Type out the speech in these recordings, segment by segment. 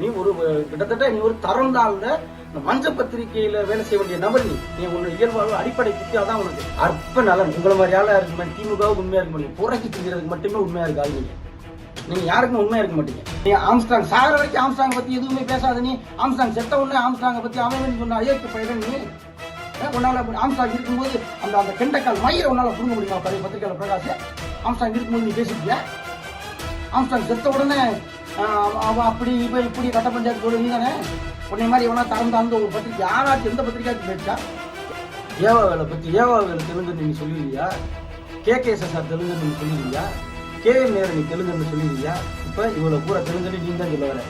நீ ஒரு கிட்டத்தட்ட நீ ஒரு தரம் தாழ்ந்த இந்த மஞ்ச பத்திரிகையில வேலை செய்ய வேண்டிய நபர் நீ. நீ உன்னை இயல்பாக அடிப்படை தான் உனக்கு அற்ப நலன். உங்களை மாதிரி ஆளா இருக்க மாதிரி திமுகவும் உண்மையா இருக்க முடியும் புறக்கி திங்கிறதுக்கு மட்டுமே உண்மையா இருக்காது நீங்க நீங்க யாருக்கும் உண்மையா இருக்க மாட்டீங்க. நீ ஆம்ஸ்டாங் சாகர வரைக்கும் ஆம்ஸ்டாங் பத்தி எதுவுமே பேசாத நீ. ஆம்ஸ்டாங் செத்த உடனே ஆம்ஸ்டாங்க பத்தி அவன் சொன்ன? ஐயோக்கு பயிரன் நீ. ஏன் உன்னால அப்படி ஆம்ஸ்டாங் இருக்கும்போது அந்த அந்த கெண்டக்கால் மயிரை உன்னால புரிஞ்ச முடியுமா? பழைய பத்திரிகையாளர் பிரகாஷ். ஆம்ஸ்டாங் இருக்கும்போது நீ பேசிட்டியா? ஆம்ஸ்டாங் செத்த உடனே அவன் அப்படி இப்போ இப்படி கட்ட பஞ்சாயத்து போடு தானே உன்னை மாதிரி எவனா தரம் தாழ்ந்த ஒரு பத்திரிக்கை யாராச்சும் எந்த பத்திரிக்கையாச்சும் பேச்சா? பற்றி ஏவா வேலை தெலுங்கு நீங்கள் சொல்லிடுவியா கே கே சார் தெலுங்கு நீங்கள் சொல்லிடுவியா கே எம் நேரு நீ தெலுங்குன்னு சொல்லிடுவியா இப்போ இவ்வளோ பூரா தெலுங்குன்னு நீ தான் சொல்ல வர.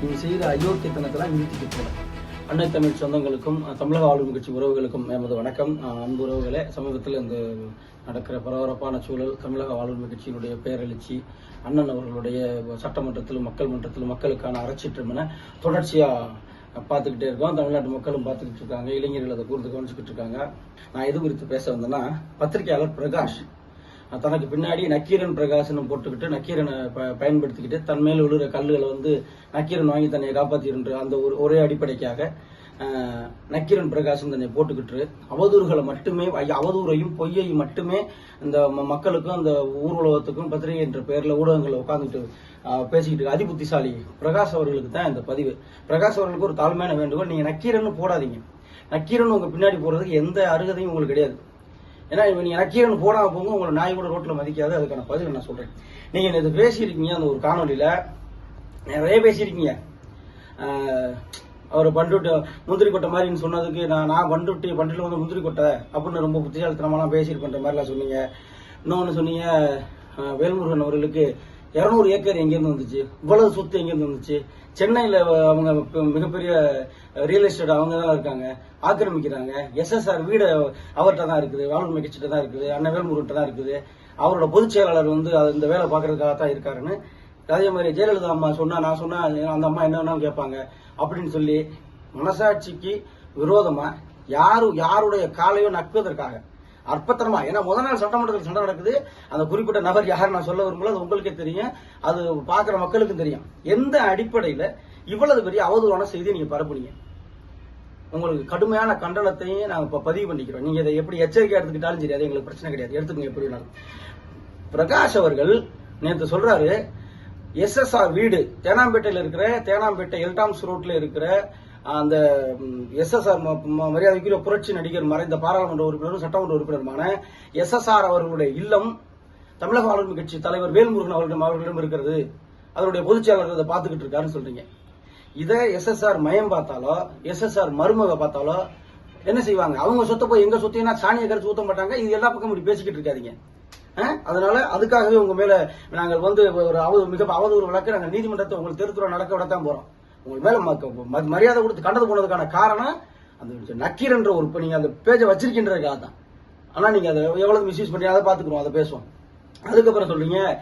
நீங்கள் செய்யற அயோக்கியத்தனத்தெல்லாம் நிறுத்திட்டு போல அன்னை தமிழ் சொந்தங்களுக்கும் தமிழக ஆளும் கட்சி உறவுகளுக்கும் எமது வணக்கம். அன்பு உறவுகளே சமீபத்தில் இந்த நடக்கிற பரபரப்பான சூழல் தமிழக ஆளுநர் கட்சியினுடைய பேரெழுச்சி அண்ணன் அவர்களுடைய சட்டமன்றத்திலும் மக்கள் மன்றத்திலும் மக்களுக்கான அறச்சீற்றம் என தொடர்ச்சியா பார்த்துக்கிட்டே இருக்கோம். தமிழ்நாட்டு மக்களும் பார்த்துக்கிட்டு இருக்காங்க. இளைஞர்கள் அதை கூர்ந்து கவனிச்சுக்கிட்டு இருக்காங்க. நான் எது குறித்து பேச வந்தேன்னா பத்திரிகையாளர் பிரகாஷ். தனக்கு பின்னாடி நக்கீரன் பிரகாஷ்னு போட்டுக்கிட்டு நக்கீரனை ப- பயன்படுத்திக்கிட்டு தன் மேல் விழுற கல்லுகளை வந்து நக்கீரன் வாங்கி தன்னை காப்பாத்திருன்ற அந்த ஒரு ஒரே அடிப்படைக்காக நக்கீரன் பிரகாசம் தன்னை போட்டுக்கிட்டு அவதூறுகளை மட்டுமே அவதூறையும் பொய்யையும் மட்டுமே இந்த ம- மக்களுக்கும் அந்த ஊர் உலகத்துக்கும் பத்திரிகை என்ற பெயர்ல ஊடகங்களில் உட்காந்துட்டு பேசிக்கிட்டு இருக்க அதிபுத்திசாலி பிரகாஷ் அவர்களுக்கு தான் இந்த பதிவு. பிரகாஷ் அவர்களுக்கு ஒரு தாழ்மையான வேண்டுகோள் நீங்க நக்கீரன் போடாதீங்க. நக்கீரன் உங்க பின்னாடி போறதுக்கு எந்த அருகதையும் உங்களுக்கு கிடையாது. ஏன்னா இப்ப நீங்க நக்கீரன் போடாம போங்க உங்களை நாய் கூட ரோட்ல மதிக்காது அதுக்கான பதிவு நான் சொல்றேன். நீங்க இது பேசியிருக்கீங்க அந்த ஒரு காணொலியில நிறைய பேசியிருக்கீங்க. அவர் பண்டுட்டு முந்திரி கொட்டை மாதிரின்னு சொன்னதுக்கு நான் நான் பண்டுட்டி பண்டில் வந்து முந்திரி கொட்டை அப்படின்னு ரொம்ப புத்திசாலித்தனமாலாம் பேசியிருப்பேன்ற மாதிரிலாம் சொன்னீங்க. இன்னொன்று சொன்னீங்க வேல்முருகன் அவர்களுக்கு இரநூறு ஏக்கர் எங்கேருந்து வந்துச்சு? இவ்வளவு சொத்து எங்கேருந்து வந்துச்சு? சென்னையில் அவங்க மிகப்பெரிய ரியல் எஸ்டேட் அவங்க தான் இருக்காங்க ஆக்கிரமிக்கிறாங்க. எஸ்எஸ்ஆர் வீடு அவர்கிட்ட தான் இருக்குது வாழ்வுரிமை கட்சிகிட்ட தான் இருக்குது அண்ணன் வேல்முருகன்ட்ட தான் இருக்குது. அவரோட பொதுச் செயலாளர் வந்து அது இந்த வேலை பார்க்கறதுக்காக தான் இருக்காருன்னு. அதே மாதிரி ஜெயலலிதா அம்மா சொன்னா நான் சொன்னா அந்த அம்மா என்ன கேட்பாங்க. அப்படின்னு சொல்லி மனசாட்சிக்கு விரோதமா யாரு யாருடைய காலையோ நக்குவதற்காக அற்பத்தனமா ஏன்னா முதல் நாள் சட்டமன்றத்தில் சண்டை நடக்குது. அந்த குறிப்பிட்ட நபர் யார் நான் சொல்ல விரும்பல அது உங்களுக்கே தெரியும். அது பார்க்குற மக்களுக்கும் தெரியும். எந்த அடிப்படையில இவ்வளவு பெரிய அவதூறான செய்தியை நீங்க பரப்புனீங்க? உங்களுக்கு கடுமையான கண்டனத்தையும் நாங்கள் இப்ப பதிவு பண்ணிக்கிறோம். நீங்க இதை எப்படி எச்சரிக்கை எடுத்துக்கிட்டாலும் சரி அது எங்களுக்கு பிரச்சனை கிடையாது. எடுத்துக்கங்க எப்படி வேணாலும். பிரகாஷ் அவர்கள் நேற்று சொல்றாரு எஸ்எஸ்ஆர் வீடு தேனாம்பேட்டையில் இருக்கிற தேனாம்பேட்டை எல்டாம்ஸ் ரோட்ல இருக்கிற அந்த எஸ்எஸ்ஆர் மரியாதைக்குரிய புரட்சி நடிகர் மறைந்த பாராளுமன்ற உறுப்பினரும் சட்டமன்ற உறுப்பினருமான எஸ்எஸ்ஆர் அவர்களுடைய இல்லம் தமிழக ஆளுமை கட்சி தலைவர் வேல்முருகன் அவர்களிடம் அவர்களிடம் இருக்கிறது. அதனுடைய பொதுச் செயலாளர் அதை பார்த்துக்கிட்டு இருக்காருன்னு சொல்றீங்க. இதை எஸ்எஸ்ஆர் மயம் பார்த்தாலோ எஸ்எஸ்ஆர் மருமக பார்த்தாலோ என்ன செய்வாங்க? அவங்க சொத்தை போய் எங்க சொத்தையும் சாணியை கரைச்சு ஊத்த மாட்டாங்க. இது எல்லா பக்கம் இப்படி பேசிக்கிட்டு இருக்காதீங்க. அதனால அதுக்காகவே உங்க மேல நாங்கள் வந்து ஒரு அவது மிக அவதூறு வழக்கு நாங்கள் நீதிமன்றத்தை உங்களுக்கு திருத்துறை நடக்க விடத்தான் போறோம். உங்க மேல ம- மரியாதை கொடுத்து கண்டது போனதுக்கான காரணம் அந்த நக்கீரன்ற ஒரு நீங்க அந்த பேஜை வச்சிருக்கின்றதுக்காக தான் ஆனா நீங்க அதை எவ்வளவு மிஸ்யூஸ் பண்ணி அதை பாத்துக்கிறோம் அதை பேசுவோம். அதுக்கப்புறம் சொல்றீங்க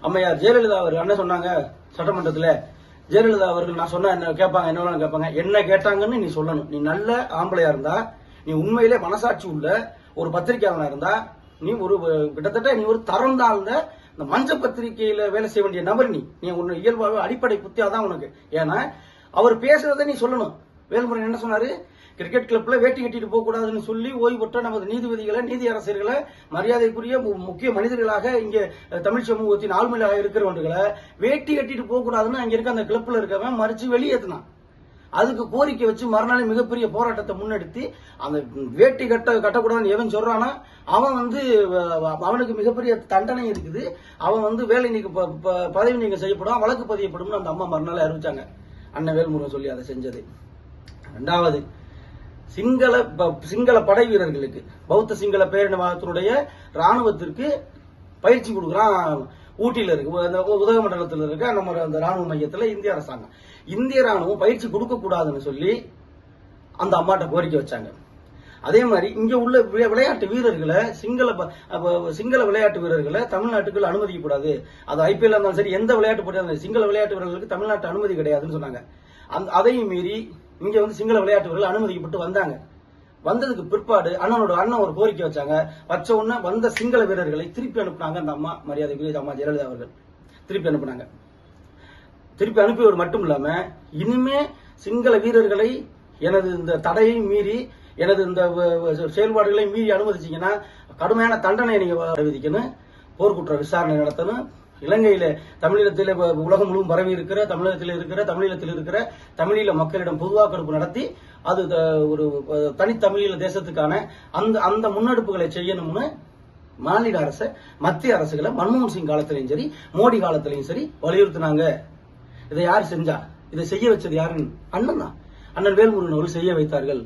அம்மையார் ஜெயலலிதா அவர் என்ன சொன்னாங்க சட்டமன்றத்துல ஜெயலலிதா அவர்கள் நான் சொன்னா என்ன கேட்பாங்க என்ன வேணாலும் கேட்பாங்க. என்ன கேட்டாங்கன்னு நீ சொல்லணும். நீ நல்ல ஆம்பளையா இருந்தா நீ உண்மையிலே மனசாட்சி உள்ள ஒரு பத்திரிகையாளனா இருந்தா நீ ஒரு கிட்டத்தட்ட நீ ஒரு தரம் தாழ்ந்த இந்த மஞ்ச பத்திரிகையில வேலை செய்ய வேண்டிய நபர் நீ. நீ உன்னை இயல்பாக அடிப்படை புத்தியா தான் உனக்கு. ஏன்னா அவர் பேசுறதை நீ சொல்லணும். வேல்முருகன் என்ன சொன்னாரு? கிரிக்கெட் கிளப்ல வேட்டி கட்டிட்டு போக கூடாதுன்னு சொல்லி ஓய்வு பெற்ற நமது நீதிபதிகளை நீதி அரசர்களை மரியாதைக்குரிய மு- முக்கிய மனிதர்களாக இங்க தமிழ் சமூகத்தின் ஆளுமையாக இருக்கிறவர்களை வேட்டி கட்டிட்டு போக கூடாதுன்னு அங்க இருக்க அந்த கிளப்ல இருக்கவன் மறிச்சு வெளியேற்றினான் அதுக்கு கோரிக்கை வச்சு மறுநாள் மிகப்பெரிய போராட்டத்தை முன்னெடுத்து அந்த வேட்டி கட்ட கட்டக்கூடாதுன்னு எவன் சொல்றானா அவன் வந்து அவனுக்கு மிகப்பெரிய தண்டனை இருக்குது. அவன் வந்து வேலை நீக்க ப- ப- பதவி நீங்க செய்யப்படும் வழக்கு பதியப்படும்னு அந்த அம்மா மறுநாள் அறிவிச்சாங்க. அண்ணன் வேல்முருகன் சொல்லி அதை செஞ்சது. ரெண்டாவது சிங்கள ப- சிங்கள படை வீரர்களுக்கு பௌத்த சிங்கள பேரினவாதத்தினுடைய ராணுவத்திற்கு பயிற்சி கொடுக்குறான் ஊட்டியில இருக்கு உதகமண்டலத்தில் இருக்க நம்ம அந்த ராணுவ மையத்துல இந்திய அரசாங்கம். இந்திய ராணுவம் பயிற்சி கொடுக்க கூடாதுன்னு சொல்லி அந்த அம்மாட்ட கோரிக்கை வச்சாங்க. அதே மாதிரி இங்க உள்ள விளையாட்டு வீரர்களை சிங்கள ப- சிங்கள விளையாட்டு வீரர்களை தமிழ்நாட்டுக்குள்ள அனுமதிக்க கூடாது அது ஐபிஎல் இருந்தாலும் சரி எந்த விளையாட்டு போட்டியா இருந்தாலும் சிங்கள விளையாட்டு வீரர்களுக்கு தமிழ்நாட்டு அனுமதி கிடையாதுன்னு சொன்னாங்க. அந்த அதையும் மீறி இங்க வந்து சிங்கள விளையாட்டு வீரர்கள் அனுமதிக்கப்பட்டு வந்தாங்க. வந்ததுக்கு பிற்பாடு அண்ணனோட அண்ணன் ஒரு கோரிக்கை வச்சாங்க. வச்ச உடனே வந்த சிங்கள வீரர்களை திருப்பி அனுப்புனாங்க அந்த அம்மா மரியாதைக்குரிய அம்மா ஜெயலலிதா அவர்கள். திருப்பி அனுப்புனாங்க. திருப்பி அனுப்பியவர் மட்டும் இல்லாம இனிமே சிங்கள வீரர்களை எனது இந்த தடையை மீறி எனது இந்த செயல்பாடுகளை மீறி அனுமதிச்சிங்கன்னா கடுமையான தண்டனை நீங்க விதிக்கணும். போர்க்குற்ற விசாரணை நடத்தணும். இலங்கையில தமிழீழத்தில் உலகம் முழுவதும் பரவி இருக்கிற தமிழகத்தில் இருக்கிற தமிழீழத்தில் இருக்கிற தமிழீழ மக்களிடம் பொதுவாக்கெடுப்பு நடத்தி அது த- ஒரு தனித்தமிழீழ தேசத்துக்கான அந்த அந்த முன்னெடுப்புகளை செய்யணும்னு மாநில அரசு மத்திய அரசுகளை மன்மோகன் சிங் காலத்திலையும் சரி மோடி காலத்திலையும் சரி வலியுறுத்தினாங்க. இதை யார் செஞ்சா? இதை செய்ய வச்சது யாருன்னு? அண்ணன் தான். அண்ணன் வேல்முருகன் அவர்கள் செய்ய வைத்தார்கள்.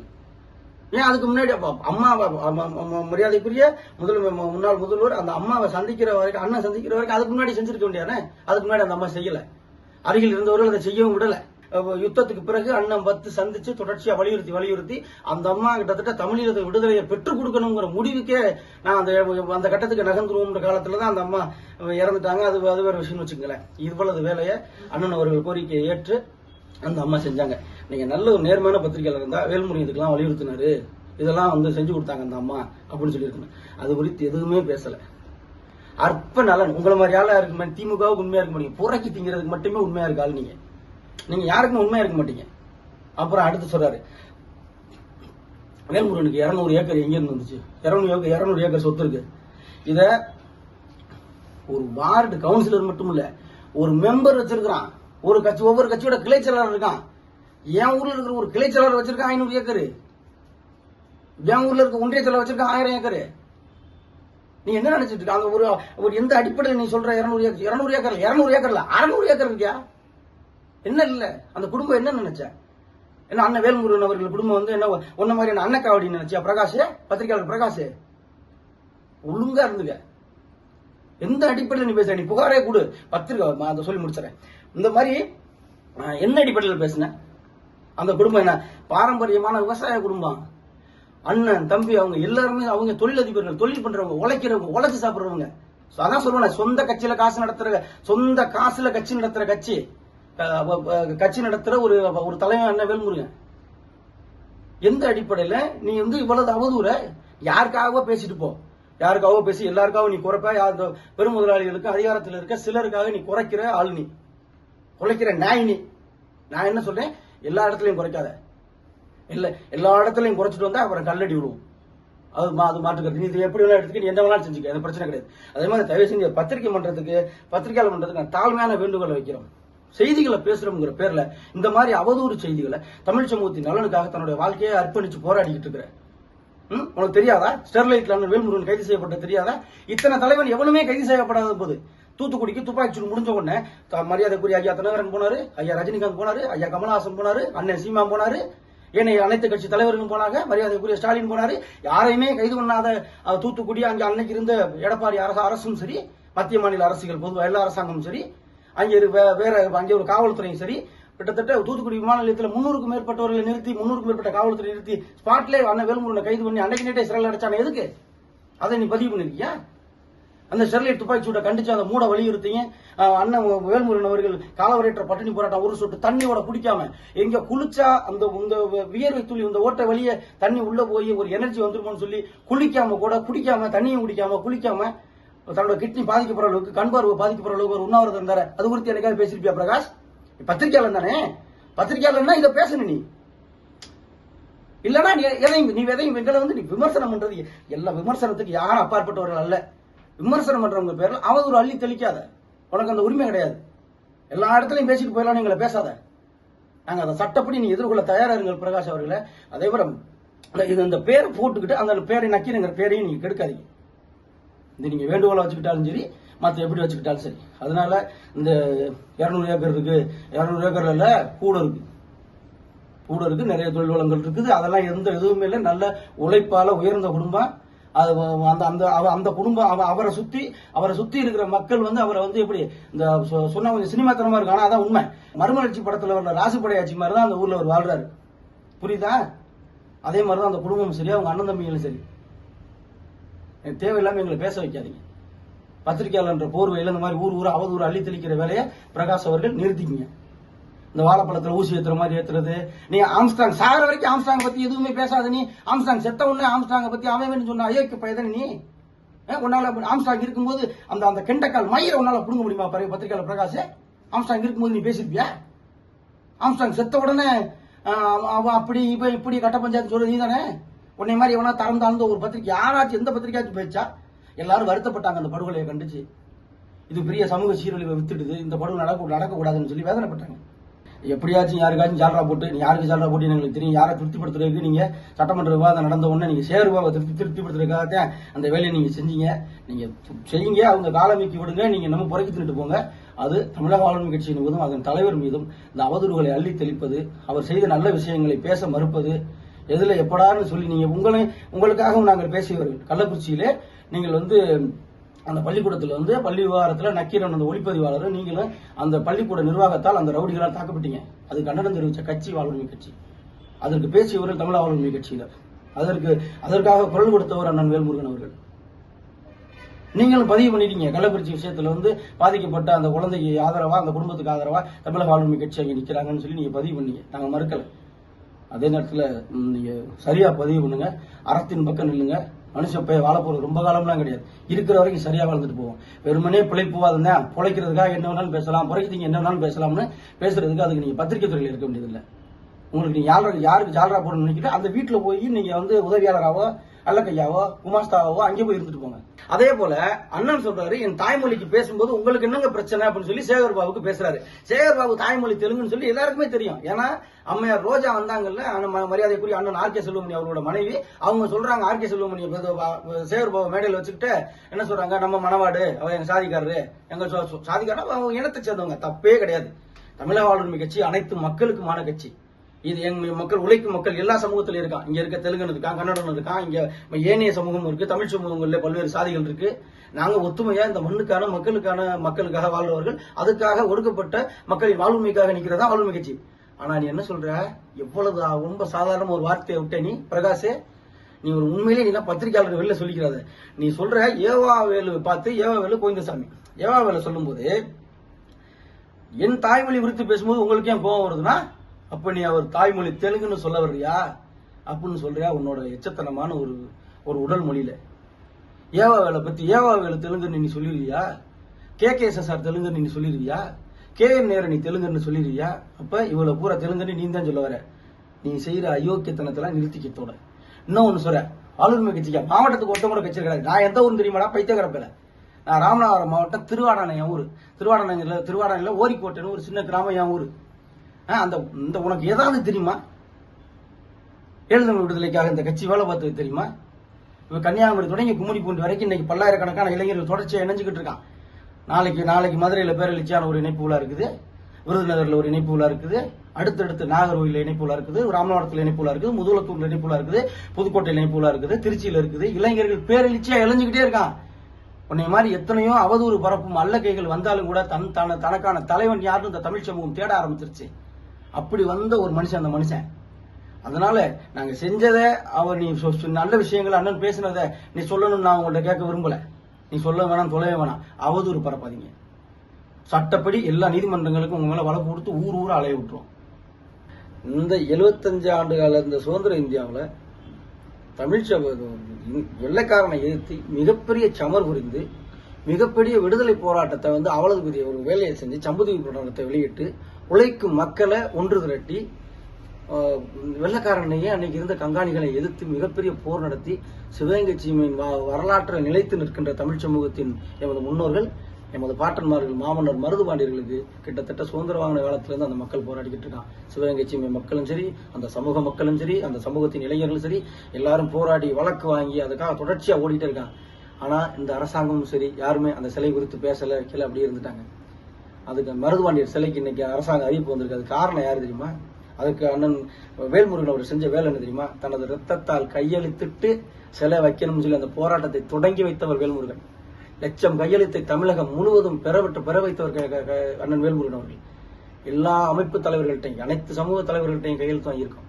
ஏன் அதுக்கு முன்னாடி அம்மாவை அம்மா மரியாதைக்குரிய முதல் முன்னாள் முதல்வர் அந்த அம்மாவை சந்திக்கிற வரைக்கும் அண்ணன் சந்திக்கிற வரைக்கும் அதுக்கு முன்னாடி செஞ்சிருக்க வேண்டியானே அதுக்கு முன்னாடி அந்த அம்மா செய்யல. அருகில் இருந்தவர்கள் அதை செய்யவும் விடலை. யுத்தத்துக்கு பிறகு அண்ணன் பத்து சந்திச்சு தொடர்ச்சியா வலியுறுத்தி வலியுறுத்தி அந்த அம்மா கிட்டத்தட்ட தமிழீழ விடுதலையை பெற்றுக் கொடுக்கணுங்கிற முடிவுக்கே நான் அந்த அந்த கட்டத்துக்கு நகர்ந்துருவோம்ன்ற காலத்துல தான் அந்த அம்மா இறந்துட்டாங்க. அது அது வேற விஷயம் வச்சுங்களேன் இவ்வளவு வேலையை அண்ணன் அவர்கள் கோரிக்கையை ஏற்று அந்த அம்மா செஞ்சாங்க. நீங்க நல்ல ஒரு நேர்மையான பத்திரிகையாளர் இருந்தா வேல்முருகன் இதுக்கெல்லாம் வலியுறுத்தினாரு. இதெல்லாம் வந்து செஞ்சு கொடுத்தாங்க அந்த அம்மா அப்படின்னு சொல்லியிருக்கணும். அது குறித்து எதுவுமே பேசல. அற்ப நலன். உங்களை மாதிரி ஆளா இருக்கு திமுகவுக்கு உண்மையா இருக்க முடியும் புறக்கி திங்கிறதுக்கு மட்டுமே உண்மையா இருக்க ஆள் நீங்க. நீங்க யாருக்குமே உண்மையா இருக்க மாட்டீங்க. அப்புறம் அடுத்து சொல்றாரு வேல்முருகனுக்கு இருநூறு ஏக்கர் எங்க இருந்து வந்துச்சு? இரநூறு ஏக்கர் இரநூறு ஏக்கர் சொத்து இருக்கு. இத ஒரு வார்டு கவுன்சிலர் மட்டும் இல்ல ஒரு மெம்பர் வச்சிருக்கிறான். ஒரு கட்சி ஒவ்வொரு கட்சியோட கிளை செயலாளர் இருக்கான். என் ஊர்ல இருக்கிற ஒரு கிளை செயலாளர் வச்சிருக்கான் ஐநூறு ஏக்கர். என் ஊர்ல இருக்க ஒன்றிய செயலாளர் வச்சிருக்கான் ஆயிரம் ஏக்கர். நீ என்ன நினைச்சிட்டு இருக்க? அந்த ஒரு ஒரு எந்த அடிப்படையில் நீ சொல்ற இரநூறு ஏக்கர்? இருநூறு ஏக்கர் இரநூறு ஏக்கர்ல அறுநூறு ஏக்கர் இருக்கியா? என்ன இல்ல? அந்த குடும்பம் என்ன நினைச்சா என்ன அண்ணன் வேல்முருகன் அவர்கள் குடும்பம் வந்து என்ன ஒன்ன மாதிரி அண்ணன் அன்னக்காவடி நினைச்சியா? பிரகாஷ்? பத்திரிகையாளர் பிரகாஷ்? ஒழுங்கா இருந்துங்க எந்த அடிப்படையில் நீ பேச நீ புகாரே கொடு. பத்திரிக்கை அதை சொல்லி முடிச்சிடறேன். இந்த மாதிரி என்ன அடிப்படையில் பேசின அந்த குடும்பம் என்ன? பாரம்பரியமான விவசாய குடும்பம். அண்ணன் தம்பி அவங்க எல்லாருமே அவங்க தொழிலதிபர்கள் தொழில் பண்றவங்க உழைக்கிறவங்க உழைச்சு சாப்பிடுறவங்க. அதான் சொல்லுவேன் சொந்த கட்சியில காசு நடத்துற சொந்த காசுல கட்சி நடத்துற கட்சி. கட்சி நடத்துற ஒரு ஒரு தலைவன் அண்ணன் வேல்முருகன். எந்த அடிப்படையில? நீ வந்து இவ்வளவு அவதூற. யாருக்காகவோ பேசிட்டு போ. யாருக்காகவோ பேசி எல்லாருக்காகவும் நீ குறைப்ப. யார் பெரும் முதலாளிகளுக்கு அதிகாரத்தில் இருக்க சிலருக்காக நீ குறைக்கிற ஆள் நீ. குறைக்கிற நாய் நீ. நான் என்ன சொல்றேன்? எல்லா இடத்துலையும் குறைக்காத. இல்ல எல்லா இடத்துலையும் குறைச்சிட்டு வந்தா அப்புறம் கல்லடி விடுவோம். அது மா- அது மாற்றுக்கிறது. நீ இது எப்படி வேணா எடுத்துக்க. நீ என்ன வேணாலும் செஞ்சுக்க. அது பிரச்சனை கிடையாது. அதே மாதிரி தயவு செஞ்சு பத்திரிகை மன்றத்துக்கு பத்திரிகையாளர் மன்றத்துக்கு நான் தாழ்மையான வேண்டுகோளை வைக்கிறோம். செய்திகளை பேசுறோம்ங்கிற பேர்ல இந்த மாதிரி அவதூறு செய்திகளை தமிழ் சமூகத்தின் நலனுக்காக தன்னுடைய வாழ்க்கையை அர்ப்பணிச்சு போராடிக்கிட்டு இருக்கிற உனக்கு தெரியாதா? ஸ்டெர்லைட் அண்ணன் வேல்முருகன் கைது செய்யப்பட்ட தெரியாதா? இத்தனை தலைவன் எவனுமே கைது செய்யப்படாத போது தூத்துக்குடிக்கு துப்பாக்கி சூடு முடிஞ்ச உடனே மரியாதைக்குரிய ஐயா தினகரன் போனாரு ஐயா ரஜினிகாந்த் போனாரு ஐயா கமலஹாசன் போனாரு அண்ணன் சீமா போனாரு ஏனைய அனைத்து கட்சி தலைவர்களும் போனாங்க மரியாதைக்குரிய ஸ்டாலின் போனாரு. யாரையுமே கைது பண்ணாத தூத்துக்குடி அங்கே அன்னைக்கு இருந்த எடப்பாடி அரசு அரசும் சரி மத்திய மாநில அரசுகள் பொதுவாக எல்லா அரசாங்கமும் சரி அங்கே இரு- வேற அங்கே ஒரு காவல்துறையும் சரி கிட்டத்தட்ட தூத்துக்குடி விமான நிலையத்தில் முன்னூறுக்கும் மேற்பட்டவர்களை நிறுத்தி முன்னூறுக்கும் மேற்பட்ட காவல்துறை நிறுத்தி ஸ்பாட்லே அண்ணன் வேல்முருகனை கைது பண்ணி அன்னைக்கு நேட்டே சிறையில் அடைச்சானே எதுக்கு? அதை நீ பதிவு பண்ணிருக்கியா? அந்த ஸ்டெர்லைட் துப்பாக்கி சூட்டை கண்டிச்சு அந்த மூட வலியுறுத்திங்க அண்ணன் வேல்முருகன் அவர்கள் காலவரையற்ற பட்டினி போராட்டம் ஒரு சொட்டு தண்ணியோட குடிக்காம எங்க குளிச்சா அந்த இந்த வியர்வை துளி இந்த ஓட்டை வழிய தண்ணி உள்ள போய் ஒரு எனர்ஜி வந்துருமோன்னு சொல்லி குளிக்காம கூட குடிக்காம தண்ணியும் குடிக்காம குளிக்காம தன்னோட கிட்னி பாதிக்கப்படுற அளவுக்கு கண் பார்வை பாதிக்கப்படுற அளவுக்கு ஒரு உண்ணாவிரதம் இருந்தாரு. அது குறித்து எனக்காக பேசிருப்பியா பிரகாஷ்? பத்திரிகையாளர் தானே? பத்திரிகையாளர்னா இதை பேசணும் நீ. இல்லைன்னா நீ எதையும் நீ எதையும் எங்களை வந்து நீ விமர்சனம் பண்றது எல்லா விமர்சனத்துக்கு யாரும் அப்பாற்பட்டவர்கள் அல்ல. விமர்சனம் பண்றவங்க பேர்ல ஒரு அள்ளி தெளிக்காத. உனக்கு அந்த உரிமை கிடையாது. எல்லா இடத்துலையும் பேசிட்டு போயிடலாம் எங்களை பேசாத. நாங்கள் அதை சட்டப்படி நீ எதிர்கொள்ள தயாரா இருங்கள் பிரகாஷ் அவர்களை. அதே விட இது இந்த பேரை போட்டுக்கிட்டு அந்த பேரை நக்கினுங்கிற பேரையும் நீங்க கெடுக்காதீங்க. இது நீங்கள் வேண்டுகோளை வச்சுக்கிட்டாலும் சரி மற்ற எப்படி வச்சுக்கிட்டாலும் சரி. அதனால இந்த இரநூறு ஏக்கர் இருக்கு. இரநூறு ஏக்கர்ல கூட இருக்கு. கூட இருக்கு நிறைய தொழில் வளங்கள் இருக்குது. அதெல்லாம் எந்த எதுவுமே இல்லை. நல்ல உழைப்பால உயர்ந்த குடும்பம். அது அந்த அந்த அவ- அந்த குடும்பம் அவ- அவரை சுத்தி அவரை சுத்தி இருக்கிற மக்கள் வந்து அவரை வந்து எப்படி இந்த சொ- கொஞ்சம் சினிமாத்தனமா இருக்கு ஆனா அதான் உண்மை. மறுமலர்ச்சி படத்துல வர ராசிப்படையாச்சி மாதிரி தான் அந்த ஊர்ல அவர் வாழ்றாரு. புரியுதா? அதே மாதிரி தான் அந்த குடும்பமும் சரி அவங்க அண்ணன் தம்பிகளும் சரி. எனக்கு எங்களை பேச வைக்காதீங்க. பத்திரிகையாளர்ன்ற போர்வையில் இந்த மாதிரி ஊர் ஊர் அவதூறு அள்ளி தெளிக்கிற வேலையை பிரகாஷ் அவர்கள் நிறுத்திக்கிங்க. இந்த வாழைப்பழத்தில் ஊசி ஏற்றுற மாதிரி ஏத்துறது. நீ ஆம்ஸ்டாங் சாகிற வரைக்கும் ஆம்ஸ்டாங் பத்தி எதுவுமே பேசாத நீ. ஆம்ஸ்டாங் செத்த உடனே ஆம்ஸ்டாங்கை பத்தி அவன் வேணும் சொன்ன அயோக்கிய பையன் நீ? ஏன் உன்னால ஆம்ஸ்டாங் இருக்கும்போது அந்த அந்த கெண்டக்கால் மயிரை உன்னால புடுங்க முடியுமா பாரு பத்திரிகையாளர் பிரகாஷ்? ஆம்ஸ்டாங் இருக்கும்போது நீ பேசிருப்பியா? ஆம்ஸ்டாங் செத்த உடனே அவன் அப்படி இப்ப இப்படி கட்ட பஞ்சாயத்து சொல்ற நீ தானே உன்னை மாதிரி எவனா தரம் தாழ்ந்த ஒரு பத்திரிக்கை யாராச்சும் எந்த பத்திரிக்கையாச்சும் பேச்சா எல்லாரும் வருத்தப்பட்டாங்க. அந்த படுகொலையை கண்டிச்சு. இது பெரிய சமூக சீரழிவை வித்துடுது. இந்த படுகொலை நடக்க நடக்கக்கூடாதுன்னு சொல்லி வேதனைப்பட்டாங்க. எப்படியாச்சும் யாருக்காச்சும் ஜால்ரா போட்டு நீ யாருக்கு ஜால்ரா போட்டு எங்களுக்கு தெரியும். யாரை திருப்திப்படுத்துறதுக்கு நீங்க சட்டமன்ற விவாதம் நடந்த உடனே நீங்க சேர்வாவை திருப்தி திருப்திப்படுத்துறதுக்காகத்தான் அந்த வேலையை நீங்க செஞ்சீங்க. நீங்க செய்யுங்க அவங்க காலமிக்கு விடுங்க நீங்க நம்ம புறக்கி தின்னுட்டு போங்க. அது தமிழக ஆளுநர் கட்சியின் மீதும் அதன் தலைவர் மீதும் இந்த அவதூறுகளை அள்ளி தெளிப்பது அவர் செய்த நல்ல விஷயங்களை பேச மறுப்பது எதுல எப்படான்னு சொல்லி நீங்க உங்களை உங்களுக்காகவும் நாங்கள் பேசியவர்கள் கள்ளக்குறிச்சியிலே நீங்கள் வந்து அந்த பள்ளிக்கூடத்தில் வந்து பள்ளி விவகாரத்தில் நக்கீரன் அந்த ஒளிப்பதிவாளரும் நீங்களும் அந்த பள்ளிக்கூட நிர்வாகத்தால் அந்த ரவுடிகளால் தாக்கப்பட்டீங்க. அது கண்டனம் தெரிவித்த கட்சி வாழ்வுரிமை கட்சி. அதற்கு பேசியவர் தமிழ் வாழ்வுரிமை கட்சியினர். அதற்கு அதற்காக குரல் கொடுத்தவர் அண்ணன் வேல்முருகன் அவர்கள். நீங்களும் பதிவு பண்ணிட்டீங்க. கள்ளக்குறிச்சி விஷயத்துல வந்து பாதிக்கப்பட்ட அந்த குழந்தைக்கு ஆதரவா அந்த குடும்பத்துக்கு ஆதரவா தமிழக வாழ்வுரிமை கட்சி அங்கே நிற்கிறாங்கன்னு சொல்லி நீங்க பதிவு பண்ணீங்க. நாங்கள் மறுக்கலை. அதே நேரத்தில் நீங்கள் சரியாக பதிவு பண்ணுங்க. அறத்தின் பக்கம் நில்லுங்க. மனுஷன் போய் வாழ போகிறது ரொம்ப காலம்லாம் கிடையாது. இருக்கிற வரைக்கும் சரியாக வாழ்ந்துட்டு போவோம். வெறுமனே பிழைப்புவாதம் தான். பிழைக்கிறதுக்காக என்ன வேணாலும் பேசலாம். பிழைக்கிறீங்க என்ன வேணாலும் பேசலாம்னு பேசுறதுக்கு அதுக்கு நீங்கள் பத்திரிகை துறையில் இருக்க வேண்டியதில்லை. உங்களுக்கு நீங்கள் யாரு யாருக்கு ஜாலரா போடணும்னு நினைக்கிட்டு அந்த வீட்டில் போய் நீங்கள் வந்து உதவியாளராகவோ நல்ல அல்லக்கையாவோ குமாஸ்தாவோ அங்கே போய் இருந்துட்டு போங்க. அதே போல அண்ணன் சொல்றாரு என் தாய்மொழிக்கு பேசும்போது உங்களுக்கு என்னங்க பிரச்சனை அப்படின்னு சொல்லி சேகர் பாபுக்கு பேசுறாரு. சேகர் பாபு தாய்மொழி தெலுங்குன்னு சொல்லி எல்லாருக்குமே தெரியும். ஏன்னா அம்மையார் ரோஜா வந்தாங்கல்ல ம- மரியாதைக்குரிய அண்ணன் ஆர் கே செல்வமணி அவரோட மனைவி. அவங்க சொல்றாங்க ஆர் கே செல்வமணி சேகர் பாபு மேடையில் வச்சுக்கிட்டு என்ன சொல்றாங்க நம்ம மணவாடு அவ எங்க சாதிக்காரரு எங்க சாதிக்காரா அவங்க இனத்தை சேர்ந்தவங்க. தப்பே கிடையாது. தமிழக வாழ்வுரிமை கட்சி அனைத்து மக்களுக்குமான கட்சி. இது எங்க மக்கள் உழைக்கும் மக்கள் எல்லா சமூகத்திலும் இருக்கான் இங்க இருக்க தெலுங்கன் இருக்கான் கன்னடன் இருக்கான் இங்க ஏனைய சமூகம் இருக்கு தமிழ் சமூகங்கள்ல பல்வேறு சாதிகள் இருக்கு. நாங்க ஒத்துமையா இந்த மண்ணுக்கான மக்களுக்கான மக்களுக்காக வாழ்றவர்கள் அதுக்காக ஒடுக்கப்பட்ட மக்களின் வாழ்வுமைக்காக நிக்கிறதா வாழ்வுமை கட்சி ஆனா நீ என்ன சொல்ற? எவ்வளவு ரொம்ப சாதாரண ஒரு வார்த்தையை விட்ட நீ பிரகாஷே. நீ ஒரு உண்மையிலே நீ பத்திரிகையாளர்கள் வெளில சொல்லிக்கிறாத. நீ சொல்ற ஏவா வேலு பார்த்து ஏவா வேலு கோவிந்தசாமி. ஏவா வேலை சொல்லும்போது என் தாய்மொழி விருத்தி பேசும்போது உங்களுக்கு ஏன் கோவம் வருதுன்னா அப்ப நீ அவர் தாய்மொழி தெலுங்குன்னு சொல்ல வர்றியா? அப்படின்னு சொல்றியா? உன்னோட எச்சத்தனமான ஒரு ஒரு உடல் மொழியில. ஏவா வேலை பத்தி ஏவா வேலை தெலுங்குன்னு நீ சொல்லிடுவியா கே கே எஸ் ஆர் தெலுங்குன்னு நீ சொல்லிடுவியா கே என் நேர நீ தெலுங்குன்னு சொல்லிடுவியா அப்ப இவ்வளவு பூரா தெலுங்குன்னு நீ தான் சொல்ல வர நீ செய்யற அயோக்கியத்தனத்தெல்லாம் நிறுத்திக்கத்தோட இன்னும் ஒன்று சொல்ற. ஆளுமை கட்சிக்கா. மாவட்டத்துக்கு ஒருத்தம் கூட கட்சி கிடையாது நான் எந்த ஊரும் தெரியுமாடா? பைத்தியகரப்பில நான் ராமநாதபுரம் மாவட்டம் திருவாடானை என் ஊர். திருவாடானைல திருவாடானையில் ஓரிக்கோட்டைன்னு ஒரு சின்ன கிராமம் என் ஊர். அந்த இந்த உனக்கு ஏதாவது தெரியுமா? எழுதமிழ் விடுதலைக்காக இந்த கட்சி வேலை பார்த்தது தெரியுமா? இப்போ கன்னியாகுமரி தொடங்கி கும்மிடி பூண்டு வரைக்கும் இன்னைக்கு பல்லாயிரக்கணக்கான இளைஞர்கள் தொடர்ச்சியாக இணைஞ்சுக்கிட்டு இருக்கான். நாளைக்கு நாளைக்கு மதுரையில் பேரழிச்சியான ஒரு இணைப்பு விழா இருக்குது விருதுநகரில் ஒரு இணைப்பு விழா இருக்குது அடுத்தடுத்து நாகர்கோவில் இணைப்பு விழா இருக்குது ராமநாதத்தில் இணைப்பு விழா இருக்குது முதுகுளத்தூர்ல இணைப்பு விழா இருக்குது புதுக்கோட்டையில் இணைப்பு விழா இருக்குது திருச்சியில் இருக்குது. இளைஞர்கள் பேரெழுச்சியாக இளைஞ்சுக்கிட்டே இருக்கான். உன்னை மாதிரி எத்தனையோ அவதூறு பரப்பும் அல்ல கைகள் வந்தாலும் கூட தன் தன தனக்கான தலைவன் யாருன்னு இந்த தமிழ் சமூகம் தேட ஆரம்பிச்சிருச்சு. அப்படி வந்த ஒரு மனுஷன் அந்த மனுஷன். அதனால நாங்க செஞ்சதை அவர் நீ சொ- சொ- நல்ல விஷயங்களை அண்ணன் பேசினதை நீ சொல்லணும்னு நான் உங்கள்ட்ட கேட்க விரும்பல. நீ சொல்ல வேணாம் சொல்லவே வேணாம். அவதூறு பரப்பாதீங்க. சட்டப்படி எல்லா நீதிமன்றங்களுக்கும் உங்க மேல வழக்கு கொடுத்து ஊர் ஊர் அலைய விட்டுரும். இந்த 75 ஆண்டு கால இந்த சுதந்திர இந்தியாவில் தமிழ் வெள்ளைக்காரனை எதிர்த்து மிகப்பெரிய சமர் புரிந்து மிகப்பெரிய விடுதலை போராட்டத்தை வந்து அவ்வளவு பெரிய ஒரு வேலையை செஞ்சு சம்புதவி போராட்டத்தை வெளியிட்டு உழைக்கும் மக்களை ஒன்று திரட்டி வெள்ளக்காரனையே வெள்ளைக்காரனையே அன்னைக்கு இருந்த கங்காணிகளை எதிர்த்து மிகப்பெரிய போர் நடத்தி சிவகங்கை சீமையின் வரலாற்றை நிலைத்து நிற்கின்ற தமிழ் சமூகத்தின் எமது முன்னோர்கள் எமது பாட்டன்மார்கள் மாமன்னர் மருதுபாண்டியர்களுக்கு கிட்டத்தட்ட சுதந்திர வாங்கின காலத்திலிருந்து அந்த மக்கள் போராடிக்கிட்டு இருக்கான் சிவகங்கை சீமை மக்களும் சரி அந்த சமூக மக்களும் சரி அந்த சமூகத்தின் இளைஞர்களும் சரி எல்லாரும் போராடி வழக்கு வாங்கி அதுக்காக தொடர்ச்சியாக ஓடிட்டு இருக்கான் ஆனால் இந்த அரசாங்கமும் சரி யாருமே அந்த சிலை குறித்து பேசலை கீழே அப்படியே இருந்துட்டாங்க. அதுக்கு மருதுபாண்டியர் சிலைக்கு இன்னைக்கு அரசாங்க அறிவிப்பு வந்திருக்கு. அது காரணம் யாரு தெரியுமா? அதுக்கு அண்ணன் வேல்முருகன் அவர் செஞ்ச வேலை என்ன தெரியுமா? தனது ரத்தத்தால் கையெழுத்திட்டு சிலை வைக்கணும்னு சொல்லி அந்த போராட்டத்தை தொடங்கி வைத்தவர் வேல்முருகன். லட்சம் கையெழுத்தை தமிழகம் முழுவதும் பெறவிட்டு பெற வைத்தவர் அண்ணன் வேல்முருகன் அவர்கள். எல்லா அமைப்பு தலைவர்கள்ட்டையும் அனைத்து சமூக தலைவர்கள்ட்டையும் கையெழுத்து வாங்கியிருக்கோம்.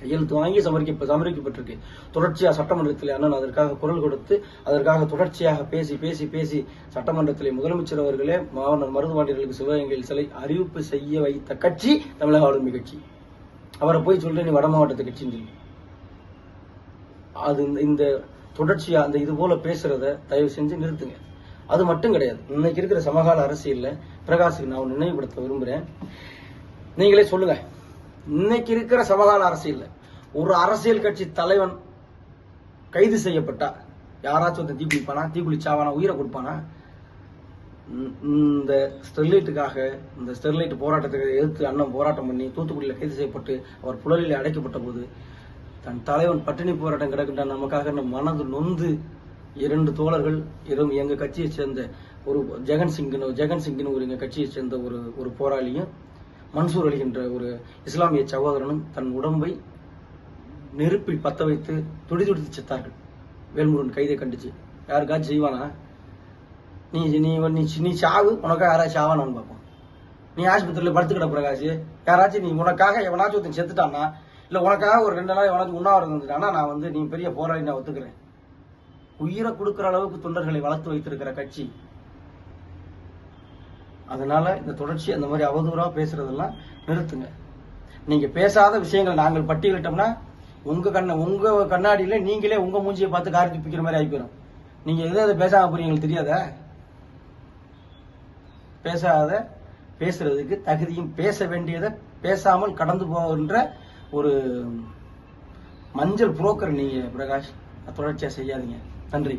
கையெழுத்து வாங்கி சமர்க்க சமர்ப்பிக்கப்பட்டிருக்கு தொடர்ச்சியாக சட்டமன்றத்தில் அண்ணன் அதற்காக குரல் கொடுத்து அதற்காக தொடர்ச்சியாக பேசி பேசி பேசி சட்டமன்றத்தில் முதலமைச்சர் அவர்களே மாவனர் மருதுபாண்டியர்களுக்கு சிவகங்கையில் சிலை அறிவிப்பு செய்ய வைத்த கட்சி தமிழக ஆளுமை கட்சி. அவரை போய் சொல்லிட்டு நீ வட மாவட்டத்து கட்சின்னு சொல்லி. அது இந்த- இந்த அந்த இது போல பேசுறத தயவு செஞ்சு நிறுத்துங்க. அது மட்டும் கிடையாது. இன்னைக்கு இருக்கிற சமகால அரசியல்ல பிரகாஷுக்கு நான் நினைவுபடுத்த விரும்புறேன். நீங்களே சொல்லுங்க. இன்னைக்கு இருக்கிற சமகால அரசியல் ஒரு அரசியல் கட்சி தலைவன் கைது செய்யப்பட்டா யாராச்சும் ஒருத்தன் தீக்குளிப்பானா தீக்குளிச்சாவானா உயிரை கொடுப்பானா? இந்த- ஸ்டெர்லைட்டுக்காக இந்த ஸ்டெர்லைட் போராட்டத்துக்கு எதிர்த்து அண்ணன் போராட்டம் பண்ணி தூத்துக்குடியில் கைது செய்யப்பட்டு அவர் புழலில் அடைக்கப்பட்ட போது தன் தலைவன் பட்டினி போராட்டம் கிடக்கின்ற நமக்காக மனது நொந்து இரண்டு தோழர்கள் இரும் எங்கள் கட்சியை சேர்ந்த ஒரு ஜெகன் சிங்னு ஜெகன் சிங்னு ஒரு எங்கள் கட்சியை சேர்ந்த ஒரு ஒரு போராளியும் மன்சூர் அலி என்ற ஒரு இஸ்லாமிய சகோதரனும் தன் உடம்பை நெருப்பில் பத்த வைத்து துடி துடித்து செத்தார்கள். வேல்முருகன் கைதை கண்டுச்சு. யாருக்காச்சும் செய்வானா? நீ நீ நீ நீ சாவு உனக்காக யாராச்சும் சாவானான்னு பார்ப்போம். நீ ஆஸ்பத்திரியில் படுத்து கிட பிரகாஷ் யாராச்சும் நீ உனக்காக எவனாச்சும் ஒருத்தன் செத்துட்டானா இல்லை உனக்காக ஒரு ரெண்டு நாள் எவனாச்சும் உண்ணாவிரதம் இருந்துட்டானா நான் வந்து நீ பெரிய போராளி நான் ஒத்துக்கிறேன். உயிரை கொடுக்குற அளவுக்கு தொண்டர்களை வளர்த்து வைத்திருக்கிற கட்சி அதனால இந்த தொடர்ச்சி அந்த மாதிரி அவதூறாக பேசுறதெல்லாம் நிறுத்துங்க. நீங்க பேசாத விஷயங்களை நாங்கள் பட்டியலிட்டோம்னா உங்க கண்ண உங்க கண்ணாடியில நீங்களே உங்க மூஞ்சியை பார்த்து காரி துப்பிக்கிற மாதிரி ஆகி நீங்க எதை எதை பேசாம போறீங்களுக்கு தெரியாத தெரியாதா? பேசாத பேசுறதுக்கு தகுதியும் பேச வேண்டியதை பேசாமல் கடந்து போகின்ற ஒரு மஞ்சள் புரோக்கர் நீங்க பிரகாஷ். தொடர்ச்சியா செய்யாதீங்க. நன்றி.